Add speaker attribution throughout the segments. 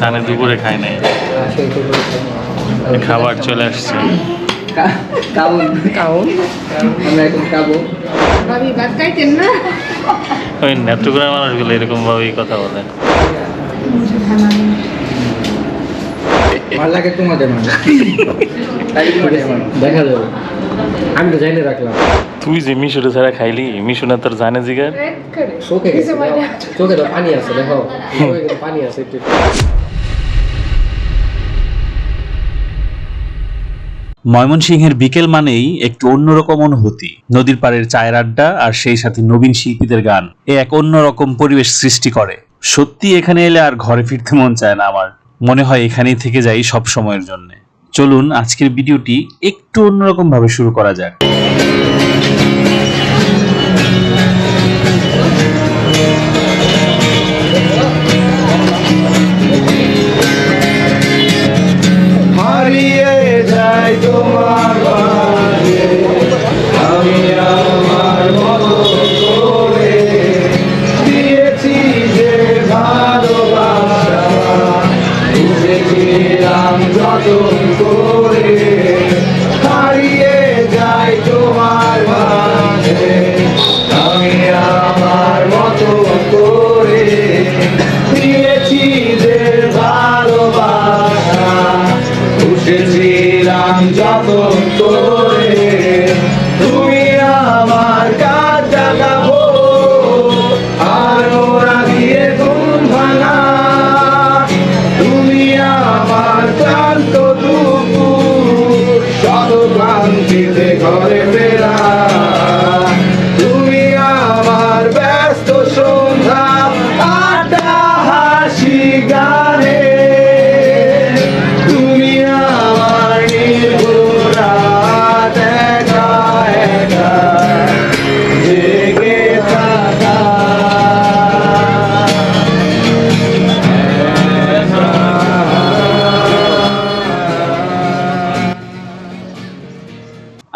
Speaker 1: সানে দুপুরে খাই নাই। খাবার চলে আসছে। ওই নেত্রকোনা মানুষগুলো এরকম ভাবেই কথা বলে।
Speaker 2: লাগে তোমাদের মানে দেখা যাবে। আমি তো জানি রাখলাম।
Speaker 1: তুই যে মিশুরে ছাড়া খাইলি মিশু না তোর জানে জিগার?
Speaker 2: চোখে চোখে তো পানি আছে দেখো। পানি আছে একটু।
Speaker 3: ময়মনসিংহের বিকেল মানেই একটু অন্যরকম অনুভূতি। নদীর পাড়ের চায়ের আড্ডা আর সেই সাথে নবীন শিল্পীদের গান এ এক অন্যরকম পরিবেশ সৃষ্টি করে। সত্যি এখানে এলে আর ঘরে ফিরতে মন চায় না আমার। মনে হয় এখানেই থেকে যাই সব সময়ের জন্য। চলুন আজকের ভিডিওটি একটু অন্যরকম ভাবে শুরু করা যাক।
Speaker 4: হারিয়ে তোমার মাঝে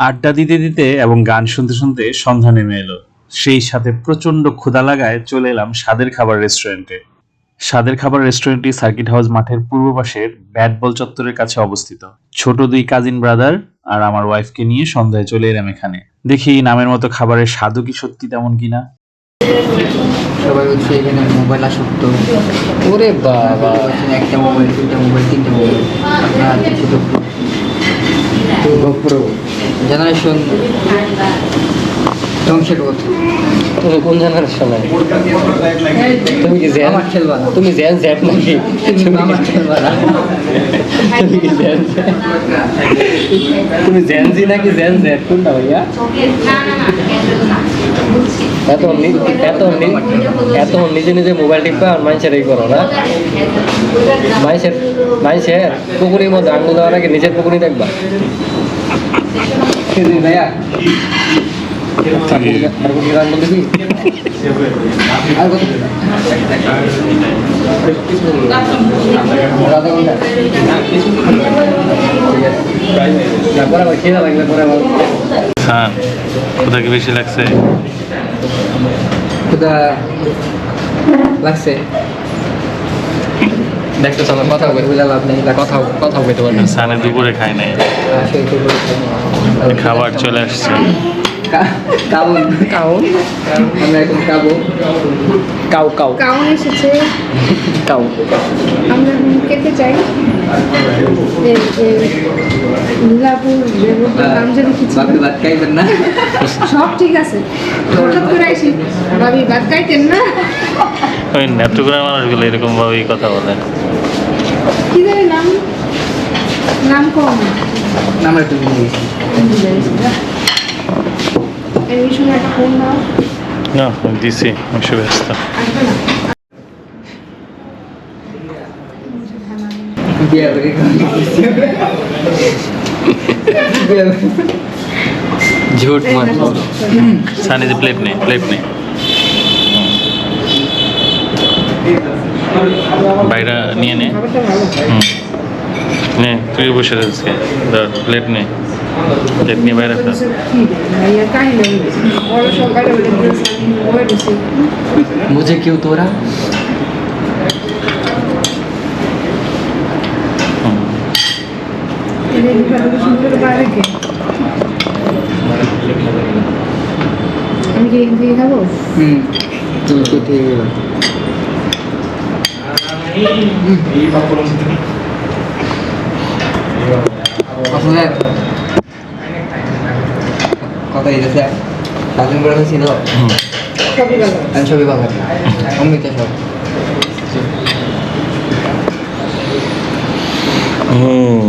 Speaker 4: আড্ডা
Speaker 3: দিতে দিতে এবং গান শুনতে শুনতে সন্ধ্যা নেমে এলো। সেই সাথে প্রচণ্ড ক্ষুধা লাগায় চলে এলাম স্বাদের খাবার রেস্টুরেন্টে। স্বাদের খাবার রেস্টুরেন্টটি সার্কিট হাউস মাঠের পূর্ব পাশের ব্যাট বল চত্বরের কাছে অবস্থিত। ছোট দুই কাজিন ব্রাদার আর আমার ওয়াইফকে নিয়ে সন্ধ্যায় চলে এলাম এখানে। দেখি নামের মতো খাবারের স্বাদও কি সত্যি তেমন কিনা।
Speaker 2: সবাই হচ্ছে এখানে মোবাইল আসক্ত। ওরে বাবা একটা মোবাইল দুইটা মোবাইল, তিনটা মোবাইল। আপনার ছোট গোপ্রো জেনারেশন ধ্বংসের পথ
Speaker 5: তুমি কোন জেনারেশনে তুমি কি জেন
Speaker 2: খেলবা না।
Speaker 5: তুমি জেন জ্যাপ নাকি?
Speaker 2: তুমি আমার খেলবা না।
Speaker 5: তুমি কি জেন তুমি জেন জি নাকি জেন জেড কোনটা ভাইয়া? এত নি- এত এত নিজে নিজে মোবাইল টিপা আর মানুষের এই করো না। মানুষের মানুষের পুকুরির মধ্যে আঙুল দেওয়ার আগে নিজের পুকুরি দেখবা।
Speaker 2: ভাইয়া?
Speaker 1: কোথা কি বেশি লাগছে?
Speaker 2: লাগছে?
Speaker 5: দেখতে চলো কথা
Speaker 2: লাভ নেই
Speaker 5: কথা কথা বলতে পারবে
Speaker 1: সানে দুপুরে খাই নাই। খাবার চলে আসছে।
Speaker 2: কাউন কাউন আমরা এখন খাব।
Speaker 5: কাউ
Speaker 6: কাউন এসেছে। আমরা খেতে চাই।
Speaker 2: না?
Speaker 6: সব ঠিক আছে। হঠাৎ করে আইসি ভাবি ভাত খাইতেন না?
Speaker 1: ওই নেত্রকোনা মানুষগুলো এরকম ভাবেই কথা বলে।
Speaker 6: কি জানি নাম নাম কম
Speaker 2: আমরা একটু ভুলে গেছি
Speaker 6: এই সময় একটা ফোন দাও
Speaker 1: না আমি দিছি আমি ব্যস্ত।
Speaker 6: আসবে না
Speaker 2: বিয়া করে বিয়া
Speaker 5: ঝুট মার
Speaker 1: সানি বাইরা নিয়ে নে নে তুই বসে রয়েছে ধর প্লেট নে প্লেট নিয়ে বাইরে
Speaker 6: ফেল মুঝে কেউ তোরা আমি কি এখান থেকে খাবো
Speaker 2: হুম তুমি কোথায় কথা দিতেছে তালিম করে ছিল আমি ছবি ভালো অমৃতা সব
Speaker 1: হুম।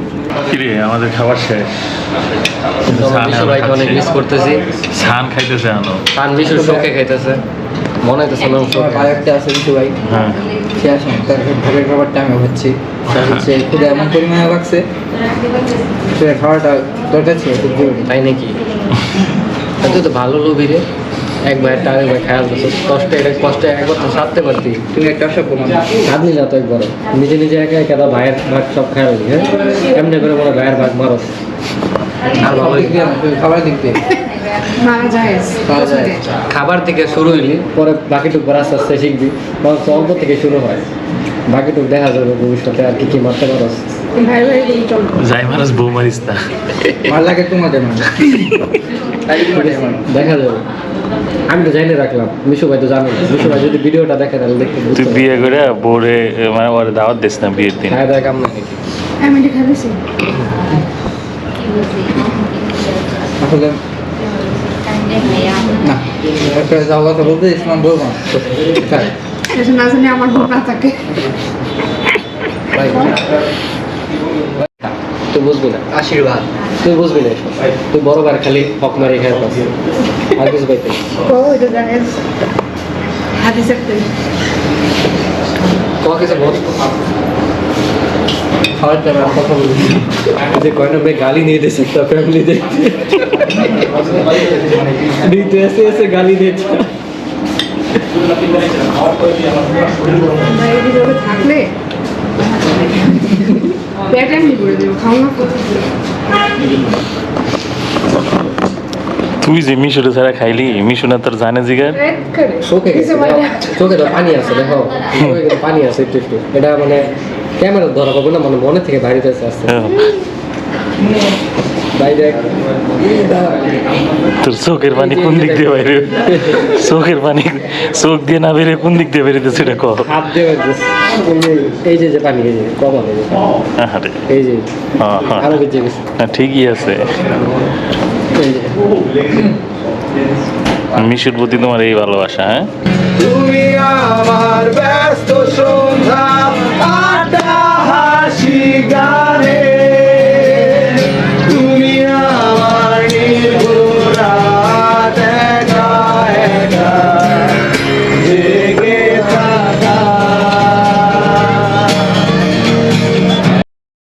Speaker 1: কিরে আমাদের খাবার শেষ। সান এখনও
Speaker 5: ভাইকে অনেক মিস করতেছি।
Speaker 1: সান খাইতেছে আনো
Speaker 5: তান বিশ্ব শোকে খাইতেছে। মনে হইতেছে না শোকে।
Speaker 2: আর একটা আছে কিছু ভাই।
Speaker 1: হ্যাঁ।
Speaker 2: সে আসেন তার ভোগের খাবারটা আমি হচ্ছি সে খুদে এমন পরিমাণে লাগছে সে খাওয়াটা দরকার ছিল
Speaker 5: তাই নাকি? এত তো ভালো লোভি রে। একবার একটা আরেকবার খেয়াল করছ। কষ্টে এটা কষ্টে একবার তো সারতে পারতি।
Speaker 2: তুমি একটা অসভ্য মানুষ।
Speaker 5: নিলা তো একবার নিজে নিজে একা একা তো ভাইয়ের ভাগ সব খেয়াল হ্যাঁ? এমনি করে হয় ভাইয়ের ভাগ মারস আর ভালো
Speaker 2: না, খাবার দিক দিয়ে।
Speaker 6: মারা
Speaker 5: খাবার থেকে শুরু হইলি পরে বাকিটুকু আস্তে আস্তে শিখবি। বরঞ্চ অল্প থেকে শুরু হয়। বাকিটুকু দেখা যাবে ভবিষ্যতে আর কি কি মারতে পারস।
Speaker 6: ভাই ভাই বলি চল।
Speaker 1: যাই মানুষ বউ মারিস না।
Speaker 2: মার লাগে তোমাদের
Speaker 5: দেখা যাবে। আমি তো জানি রাখলাম মিশু ভাই তো জানো না। মিশু ভাই যদি ভিডিওটা দেখে তাহলে দেখতে
Speaker 1: তুই বিয়ে করে বউরে মানে ওরে দাওয়াত দিস না বিয়ের দিন।
Speaker 5: হ্যাঁ দেখ আমরা
Speaker 6: আমি এটা খাবেছি
Speaker 2: আসলে না একটা যাওয়া কথা বলতে ইসলাম বলব না।
Speaker 6: না জানি আমার ভোট না থাকে।
Speaker 5: তুই বুঝবি না।
Speaker 2: আশীর্বাদ।
Speaker 5: তুই বুঝবি না। এসব। তুই বড় বার খালি হক মারি খাই পাস আর কিছু পাইতে
Speaker 6: ও এটা জানে হাতে সেপ্তে
Speaker 5: তোমার কিছু বল।
Speaker 2: খাওয়ার টাইমে কথা বলি।
Speaker 5: যে কয়টা মেয়ে গালি নিয়ে দিয়েছে একটা ফ্যামিলি দেখতে নিতে এসে এসে গালি দিয়েছে।
Speaker 6: ভাই এদিকে ওটা থাকলে? পেট এমনি করে দেবো খাও না।
Speaker 1: তুই যে মিশুরে ছাড়া খাইলি মিশু না তোর জানে জিগার
Speaker 5: চোখে। চোখে তো পানি আছে দেখো পানি আছে একটু একটু এটা মানে ক্যামেরা ধরা পাবো না মানে মনে থেকে বাইরে আসতে আসতে
Speaker 1: হ্যাঁ। তোর চোখের পানি কোন দিক দিয়ে বাইরে? চোখের পানি চোখ দিয়ে না বেরিয়ে কোন দিক দিয়ে বেরিয়েছে সেটা কহ
Speaker 5: হাত দিয়ে বাইরেছে। এই যে- যে যে পানি এই যে কম এই যে
Speaker 1: হ্যাঁ হ্যাঁ ঠিকই আছে। মিশুর প্রতি তোমার এই ভালোবাসা হ্যাঁ?
Speaker 4: তুমি আমার ব্যস্ত সন্ধ্যা আড্ডা